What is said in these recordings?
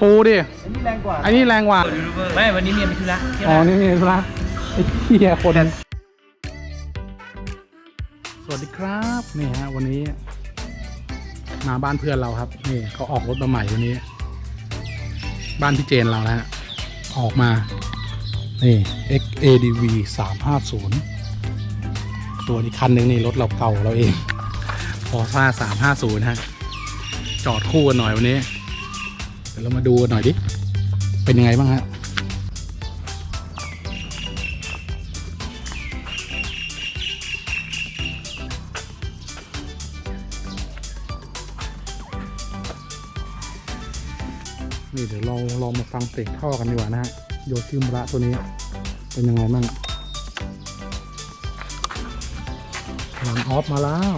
ปูดิ อันนี้แรงกว่าอันนี้แรงกว่า ไม่ วันนี้เมียไปธุระเที่ยวอ๋อนะนี่นี่ธุระไอ้เหี้ยคน สวัสดีครับ นี่ฮะ วันนี้ มาบ้านเพื่อนเราครับ นี่เขาออกรถมาใหม่วันนี้ บ้านพี่เจนเรานะฮะ ออกมา นี่ XADV 350ส่วนอีกคันหนึ่งนี่รถเราเก่าเราเองพอซ่า350ฮะ จอดคู่กันหน่อยวันนี้เดี๋ยวเรามาดูกันหน่อยดิ เป็นยังไงบ้างฮะนี่เดี๋ยวเราลองมาฟังเสียงท่อกันดีกว่านะฮะ โยชิมุระตัวนี้ เป็นยังไงบ้างลันออฟมาแล้ว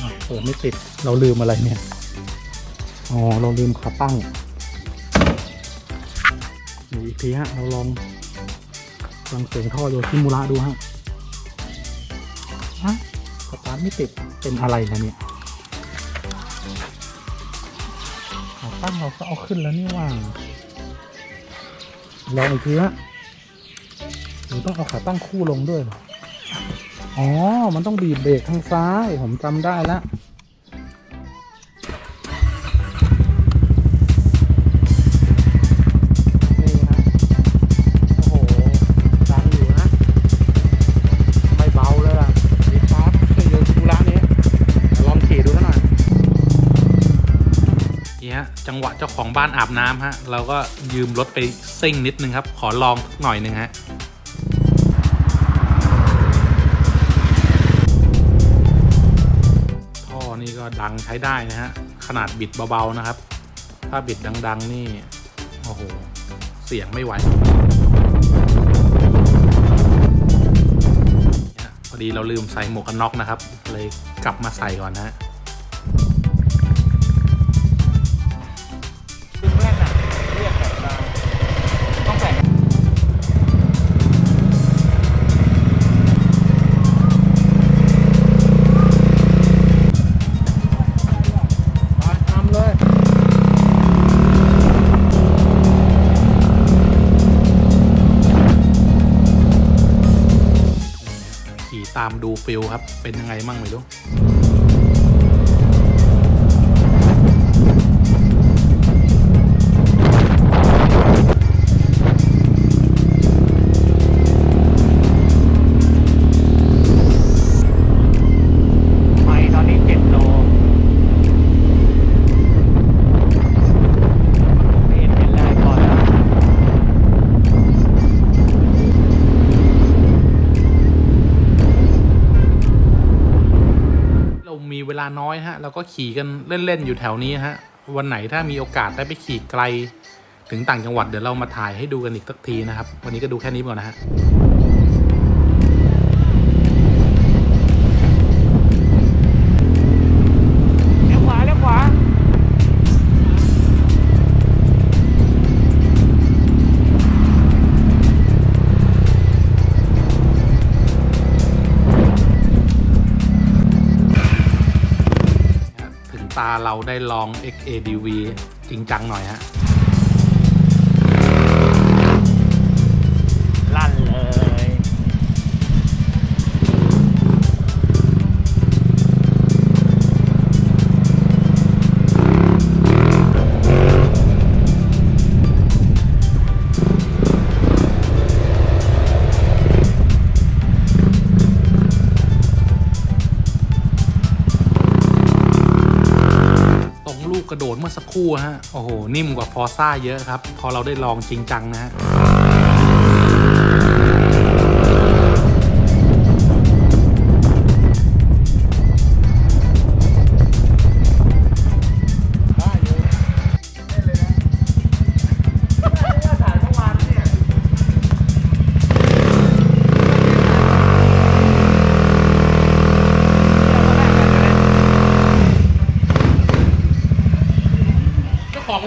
อะเปิดไม่ติด เราลืมอะไรเนี่ย อ๋อ เราลืมขาตั้งนี่อีกทีฮะ เราลองฟังเสียงท่อโยชิมุระดูฮะฮะสตาร์ทไม่ติด เป็นอะไรนะเนี่ยขาตั้งเราก็เอาขึ้นแล้วนี่ว่า ลองอีกทีฮะหรือต้องเอาขาตั้งคู่ลงด้วยหรออ๋อ มันต้องบีบเบรกทางซ้าย ผมจำได้แล้ว ฮะจังหวะเจ้าของบ้านอาบน้ำฮะเราก็ยืมรถไปซิ่งนิดนึงครับ ขอลองหน่อยนึงฮะท่อนี่ก็ดังใช้ได้นะฮะขนาดบิดเบาๆนะครับ ถ้าบิดดัง ๆ นี่โอ้โหเสียงไม่ไหวพอดีเราลืมใส่หมวกกันน็อกนะครับ เลยกลับมาใส่ก่อนนะามดูฟิลครับ เป็นยังไงมั่งไม่รู้ ลาน้อยฮะเราก็ขี่กันเล่นๆอยู่แถวนี้ฮะวันไหนถ้ามีโอกาสได้ไปขี่ไกล ถึงต่างจังหวัดเดี๋ยวเรามาถ่ายให้ดูกันอีกสักทีนะครับ วันนี้ก็ดูแค่นี้ก่อนนะฮะ เราได้ลอง XADV จริงจังหน่อยฮะ เมื่อสักครู่ฮะ โอ้โห นิ่มกว่าฟอร์ซ่าเยอะครับ พอเราได้ลองจริงจังนะฮะ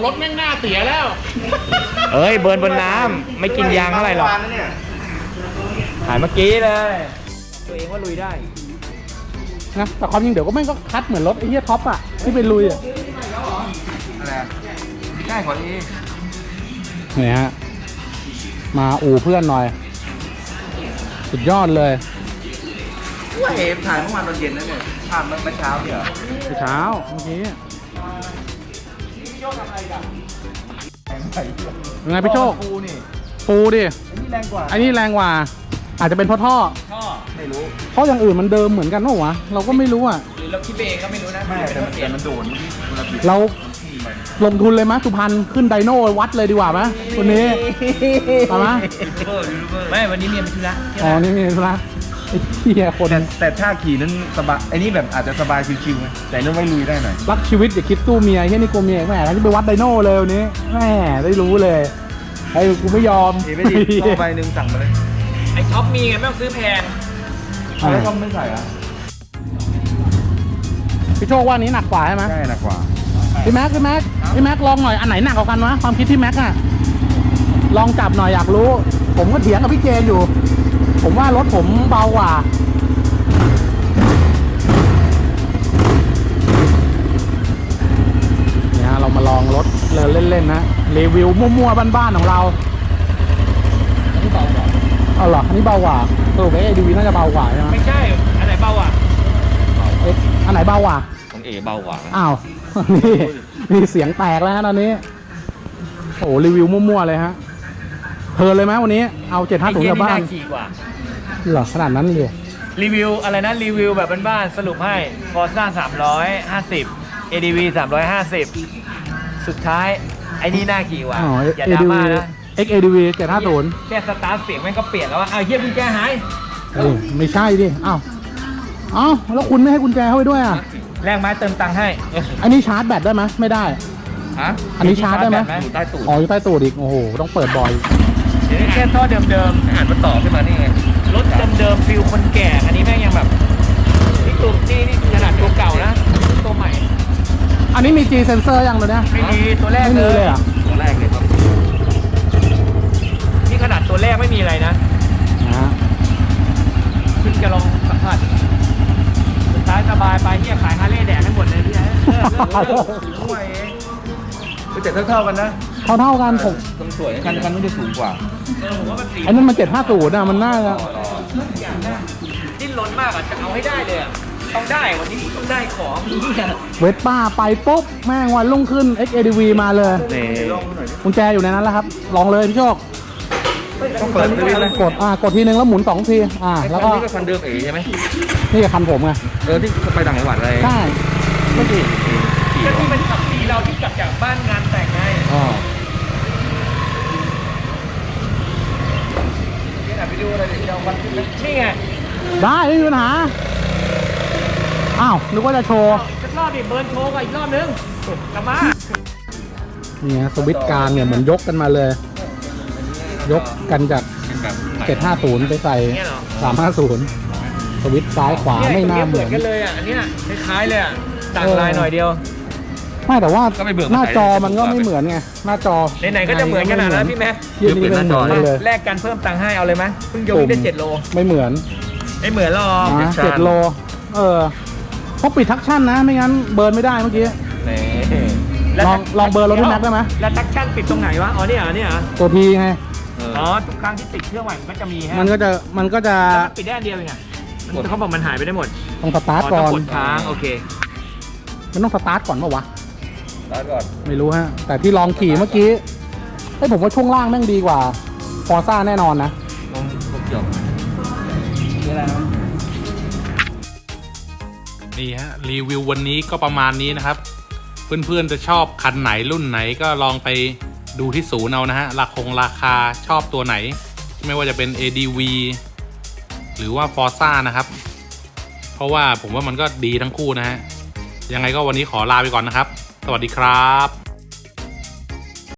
รถแม่งหน้าเสียแล้ว เอ้ยเบิร์นบนน้ำไม่กินยางเท่าไหร่หรอกถ่ายเมื่อกี้เลย ตัวเองว่าลุยได้ นะแต่ความจริงเดี๋ยวก็แม่งก็คัดเหมือนรถไอ้เหี้ยท็อปอะที่เป็นลุยอะอะไรง่ายกว่าเอนี่ฮะ มาอู่เพื่อนหน่อย สุดยอดเลยว่าเอถ่ายเมื่อวานตอนเย็นนั่นเนี่ยภาพเมื่อเช้าเนี่ยเหรอเช้าเมื่อกี้ ยังไงพี่โชคปูนี่ปูดิอันนี้แรงกว่าอันนี้แรงกว่า อาจจะเป็นเพราะท่อท่อไม่รู้เพราะอย่างอื่นมันเดิมเหมือนกันเปล่าวะเราก็ไม่รู้อะหรือเราคิดเองก็ไม่รู้นะไม่แต่มันแต่มันโดนเวลาบิดเราลงทุนเลยมะสุพรรณขึ้นไดโน่วัดเลยดีกว่าไหมวันนี้เอามะไม่วันนี้เมียไปธุระอ๋อนี่มีธุระ ไอ้เหี้ยคนแต่แต่ท่าขี่นั้นสบายไอ้นี่แบบอาจจะสบายชิวๆไงแต่นั่นไม่ลุยได้หน่อยรักชีวิตอย่าคิดสู้เมียเฮียนี่กลัวเมียแม่แล้วจะไปวัดไดโน่เลยวันนี้แม่ได้รู้เลยไอ้กูไม่ยอมเอไม่ดีต้องใบหนึ่งสั่งมาเลยไอ้ช็อปมีไงไม่ต้องซื้อแพงเอาแล้วก็ไม่ใส่อะพี่โชคว่าอันนี้หนักกว่าใช่ไหมใช่หนักกว่าพี่แม็กพี่แม็กพี่แม็กลองหน่อยอันไหนหนักกว่ากันวะความคิดพี่แม็กอะลองจับหน่อยอยากรู้ ผมก็เถียงกับพี่เจนอยู่ ผมว่ารถผมเบากว่าเนี่ยเรามาลองรถเดินเล่นๆนะ รีวิวมั่วๆบ้านๆของเราเอาเหรออันนี้เบากว่าสรุปไอ้ดีวีน่าจะเบากว่าใช่ไหมไม่ใช่ อันไหนเบาอะเอ๊ะอันไหนเบากว่าของเอเบากว่าอ้าวนี่นี่เสียงแตกแล้วฮะตอนนี้โอ้รีวิวมั่วๆเลยฮะเพลินเลยไหมวันนี้ เอาเจ็ดห้าไอ้ศูนเหี้ย์ยกลับนี่บ้านน่าขี่กว่าเหรอขนาดนั้นเลยรีวิวอะไรนะรีวิวแบบบ้านๆสรุปให้ Forza 350 ADV 350 สุดท้าย ไอ้นี่น่าขี่กว่าอ๋ออย่าดรา ADV ม่านะ XADV เจ็ดห้าศูนย์แค่สตาร์ทเสียงแม่งก็เปลี่ยนแล้วว่าเอาวเฮียกุญแจหายไม่ใช่ดิอ้าวอ้าวแล้วคุณไม่ให้กุญแจเข้าไปด้วยอะแรงไม้เติมตังค์ให้ อันนี้ชาร์จแบตได้ไหมไม่ได้ฮะอันนี้ชาร์จได้ไหมอยู่ใต้ตูดอ๋ออยู่ใต้ตูดอีกโอ้โหต้องเปิดบ่อยเดี๋ยวนี้แค่ท่อเดิมอ่านมันต่อขึ้นมานี่ไง ๆ รถเดิมๆฟิล คนแก่ อันนี้แม่งยังแบบนี่ตัวนี่นี่ขนาดตัวเก่านะตัวใหม่อันนี้มี G sensor ยังตัวเนี้ยไม่มีตัวแรกไม่มีเลยเหรอะตัวแรกเลยครับนี่ขนาดตัวแรกไม่มีอะไรนะอ่าเพิ่งจะลองสัมผัสสุดท้ายสบายไปเฮียขายฮาร์เลย์แดกกันหมดเลยพี่เลิกเลิกห่วยเอง แต่เท่าๆกันนะเท่าเท่าๆกันผมตรงสวยคันคันนู้นจะสูงกว่าเออผมว่ามันสีไอ้นั่นมันเจ็ดห้าศูนย์อะมันน่าจะอย่างน่าดิ้นรนมากอะจะเอาให้ได้เลยอะต้องได้วันนี้ต้องได้ของเวสป้าไปปุ๊บแม่งวันรุ่งขึ้น XADV มาเลยนี่กุญแจอยู่ในนั้นแล้วครับ ลองเลยพี่โชคต้องเปิดสวิตช์เลยกดอ่ากดทีนึงแล้วหมุนสองทีอ่าไอ้แล้วคันก็นี้ก็คันเดิมเอใช่ไหมนี่กับคันผมไงเออที่ไปต่างจังหวัดอะไรใช่ไม่ขี่ขี่ก็เหรอที่มันขับหนีเราที่กลับจากบ้านงานแต่งไง อ๋อ นี่ถ่ายไปดูอะไรเดี๋ยวเอาวันขึ้นไหมนี่ไง ได้ไม่มีปัญหา อ้าว นึกว่าจะโชว์สักรอบดิเบิร์นโชว์กันอีกรอบนึงกลับมานี่ฮะสวิตช์กลางเนี่ยเหมือนยกกันมาเลย ยกกันจากแบบ750 ไปใส่เนี่ยเหรอ350 สวิตช์ซ้ายขวาไม่น่าเหมือนกันเลยอะอันเนี้ยคล้ายๆเลยอะต่างลายหน่อยเดียวไม่แต่ว่าก็ไม่เบื่อหน้าจอมันก็ไม่เหมือนไงหน้าจอไหนๆก็จะเหมือนกันนะนะพี่แม็กยี่นี่เป็นเหมือนกันเลยแลกกันเพิ่มตังค์ให้เอาเลยไหมเพิ่งยกได้เจ็ดโลไม่เหมือน ไม่เหมือนหรอกนะเจ็ดโล เออเขาปิดทักชั่นนะ ไม่งั้นเบิร์นไม่ได้เมื่อกี้ นี่แล้วลองลองเบอร์รถพี่แม็กได้ไหม แล้วทักชั่นปิดตรงไหนวะ อ๋อเนี่ยเหรอเนี่ยเหรอตัวทีไง เอออ๋อ ทุกครั้งที่ติดเครื่องใหม่มันก็จะมีฮะมันก็จะมันก็จะแล้วมันปิดได้อันเดียวเองอะมันเขาบอกมันหายไปได้หมดต้องสตาร์ทอ๋อก่ต้อองน กดค้างโอเค มันต้องสตาร์ทก่อนเปล่าวะ ร้านก่อน ไม่รู้ฮะ แต่ที่ลองขี่เมื่อกี้ให้ยผมว่าช่วงล่างแม่งดีกว่าฟอร์ซ่าแน่นอนนะ นี่ฮะรีวิววันนี้ก็ประมาณนี้นะครับ เพื่อนๆจะชอบคันไหนรุ่นไหนก็ลองไปดูที่ศูนย์เอานะฮะราคงราคาชอบตัวไหน ไม่ว่าจะเป็น ADV หรือว่า Forza นะครับ เพราะว่าผมว่ามันก็ดีทั้งคู่นะฮะยังไงก็วันนี้ขอลาไปก่อนนะครับ สวัสดีครับ